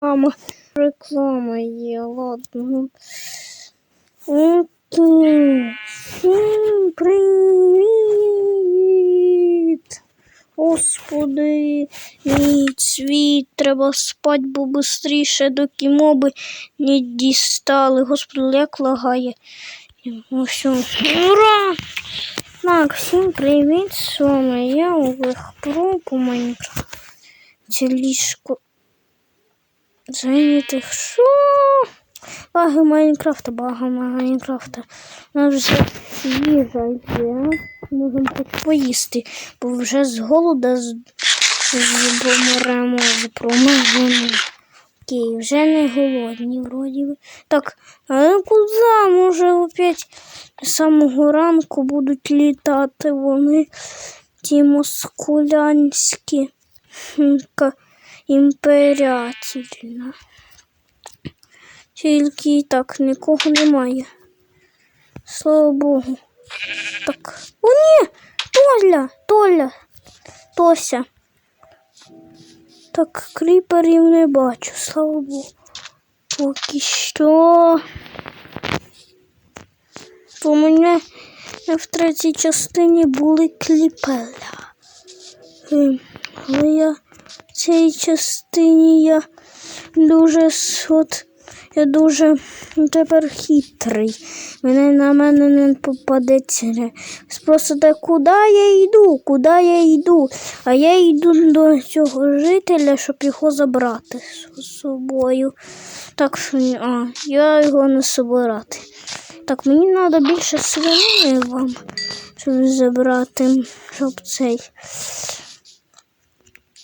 Реклама, реклама є, ладно. Окей. Привіт! Господи, мій світ, треба спать, бо швидше, доки моби не дістали. Господи, як лагає. Ну все, ура! Так, всім привіт, з вами я Олег Про по Майнкрафту. Це ліжко зайнятих. Що? Баги Майнкрафта, баги Майнкрафта. У нас вже їжа є. Можемо хоч поїсти, бо вже з голода з, помремо, промежемо. Окей, вже не голодні, вроді би. Так, а куди? Може опять з самого ранку будуть літати вони, ті москулянські імперятельна. Тільки так нікого немає. Слава Богу. Так. О, ні! Толя! Толя! Тося. Так, кріперів не бачу, слава Богу. Поки що. У мене в третій частині були кліпеля. Ем, Але я цій частині я дуже от, я дуже тепер хитрий. Мене на мене не попадеться. так, куди я йду? Куди я йду? А я йду до цього жителя, щоб його забрати з собою. Так що а, я його не собирати. Так, мені треба більше свинини вам, щоб забрати, щоб цей.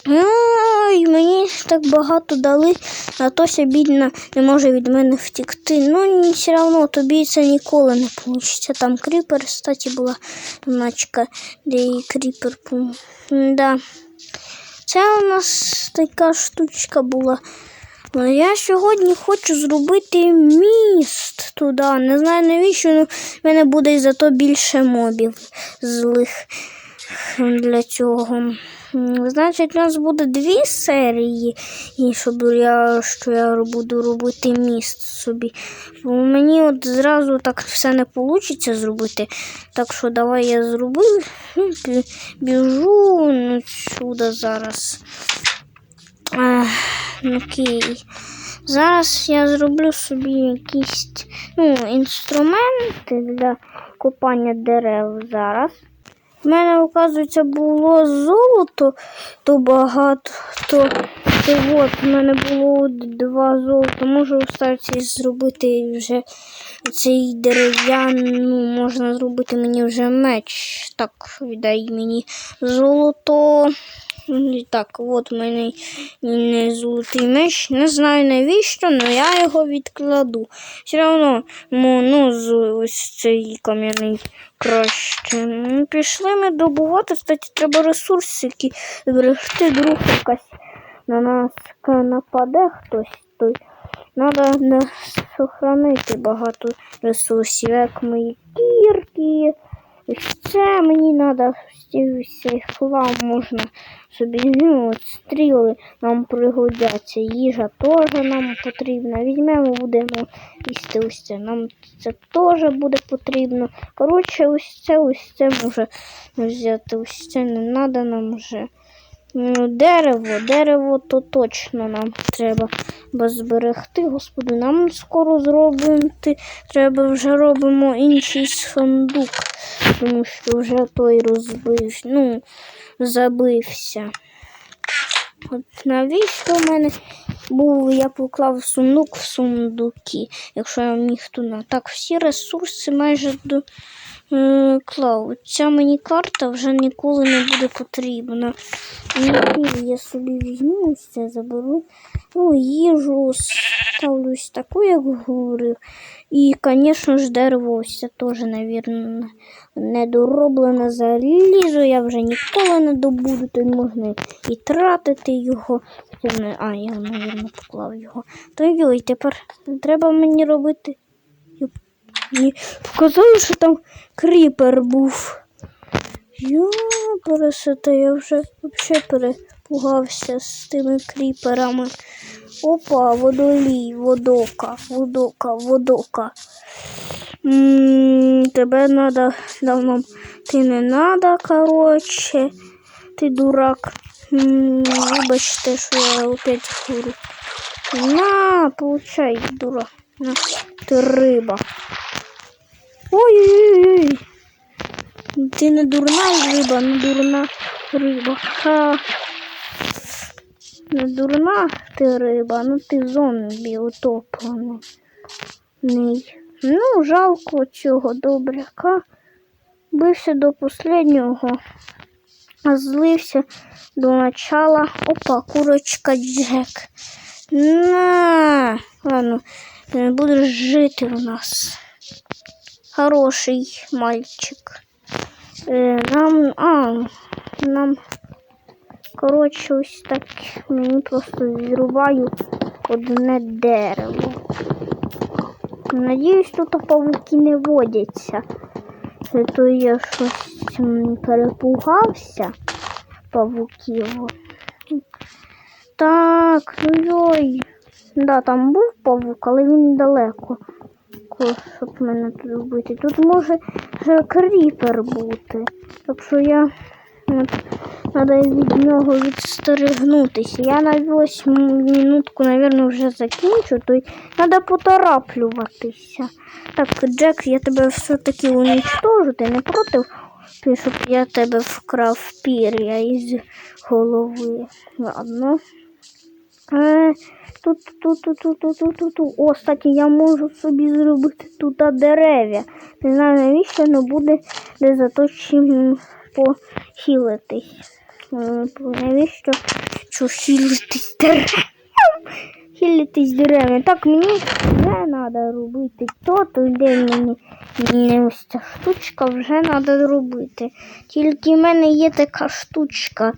Ой, мені так багато дали, а Тося бідна не може від мене втікти. Ну, все одно тобі це ніколи не вийде. Там кріпер, кстати, була начка, де і кріпер. Да. Це у нас така штучка була. Ну, я сьогодні хочу зробити міст туди. Не знаю навіщо, але в мене буде зато більше мобів злих для цього. Значить, у нас буде дві серії, щоб я, що я буду робити міст собі. Бо мені от зразу так все не вийде зробити. Так що давай я зроблю. Ну, Біжу ну, сюди зараз. Ех, Окей. Зараз я зроблю собі якісь ну, інструменти для копання дерев зараз. У мене, оказується, було золото то багато, то, то от у мене було два золота. Можу вставці зробити вже цей дерев'яний, ну, можна зробити мені вже меч. Так, віддай мені золото. Так, от у мене не золотий меч. Не знаю навіщо, але я його відкладу. Все одно, ну, ну з- ось цей кам'яний краще. Ну, Пішли ми добувати. Кстати, треба ресурси, які зберегти друг якась на нас нападе хтось. той. Треба сохранити багато ресурсів, як мої кірки. Це мені треба всі хлам можна собі ну, стріли нам пригодяться. Їжа теж нам потрібна. Візьмемо, будемо їсти ось це. Нам це теж буде потрібно. Коротше, ось це, ось це може взяти. Ось це не треба нам вже. Ну, Дерево, дерево то точно нам треба бо зберегти. Господи, нам скоро зробити. Треба вже робимо інший сундук, тому що вже той розбив, ну, забився. От навіщо в мене був, я поклав сундук в сундуки, якщо я міг туди. Так, всі ресурси майже до е, клав. Ця мені карта вже ніколи не буде потрібна. Я собі візьму це, заберу. Ну, їжу ставлюсь таку, як говорив. І, звісно ж, дерево ось теж, мабуть, недороблене залізо. Я вже ніколи не добуду, то й можна і тратити його. А, я, мабуть, поклав його. То йой, тепер треба мені робити. І показали, що там кріпер був. Я пересете, я вже взагалі перепугався з тими кріперами. Опа, водолій, водока, водока, водока. Тебе надо давно. Ти не надо, короче. Ти дурак. Вибачте, що я опять фуру. На, получай, дура. На, ти риба. Ой-ой-ой. Ти не дурна риба, не дурна риба. Ха. Не дурна ти риба, ну ти зомбі утоплений. Ну, жалко цього добряка. Бився до последнього, а злився до начала. Опа, курочка Джек. На, ладно, не будеш жити у нас. Хороший мальчик. Е, нам, а, нам, коротше, ось так мені просто зрубаю одне дерево. Надіюсь, тут павуки не водяться. То я щось перепугався павуків. Так, ну йой. Да, там був павук, але він далеко. Щоб мене тут вбити. Тут може вже кріпер бути. Так що я треба від нього відстерегнутися. Я на восьму минутку, мабуть, вже закінчу, то треба потораплюватися. Так, Джек, я тебе все-таки уничтожу, ти не проти, щоб я тебе вкрав пір'я із голови. Ладно. Тут, тут, тут, тут, тут, тут, тут, тут. О, кстати, я можу собі зробити тут дерев'я. Не знаю, навіщо але буде де зато чим похилитись. Навіщо що хілитись дерев'ям? Хилитись дерев'я. Так, мені вже треба робити то, то де мені не ось ця штучка вже треба робити. Тільки в мене є така штучка,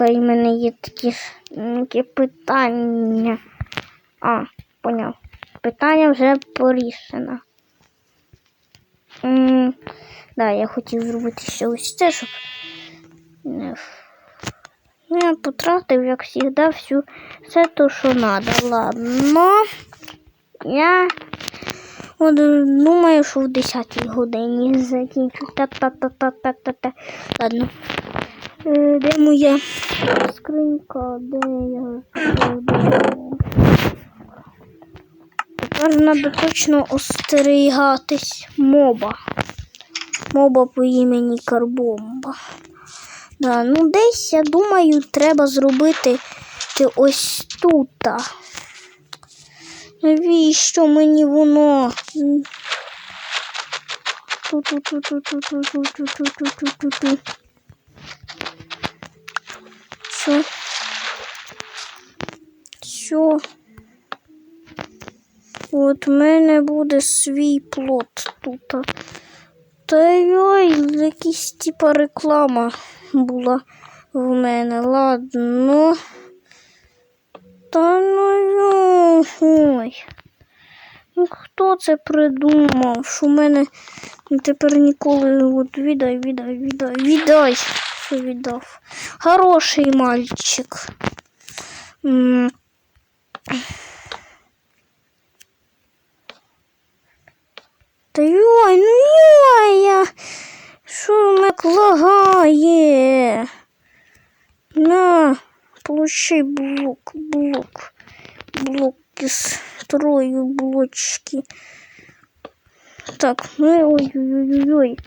і в мене є такі, такі питання. А, поняв. Питання вже порішено. М, Да, я хотів зробити ще ось це, щоб. Ну, я потратив, як завжди, всю все то, що треба. Ладно. Я от, думаю, що в 10 годині закінчу. Та-та-та-та-та-та-та. Ладно. Е, Де моя скринька? Де я? Тепер треба точно остерігатись моба. Моба по імені Карбомба. Да, ну десь, я думаю, треба зробити ти ось тут. Навіщо мені воно? Ту-ту-ту-ту-ту-ту-ту-ту-ту-ту-ту-ту. От в мене буде свій плод тут. Та йой, якась типа реклама була в мене. Ладно. Та ну ой. Ну хто це придумав? Що в мене тепер ніколи от віддай, віддай, віддай, віддай, що віддав. Хороший мальчик. Та йой, ну йой, я... що так лагає? На, получи блок, блок, блок із строю блочки. Так, ну ой-ой-ой-ой.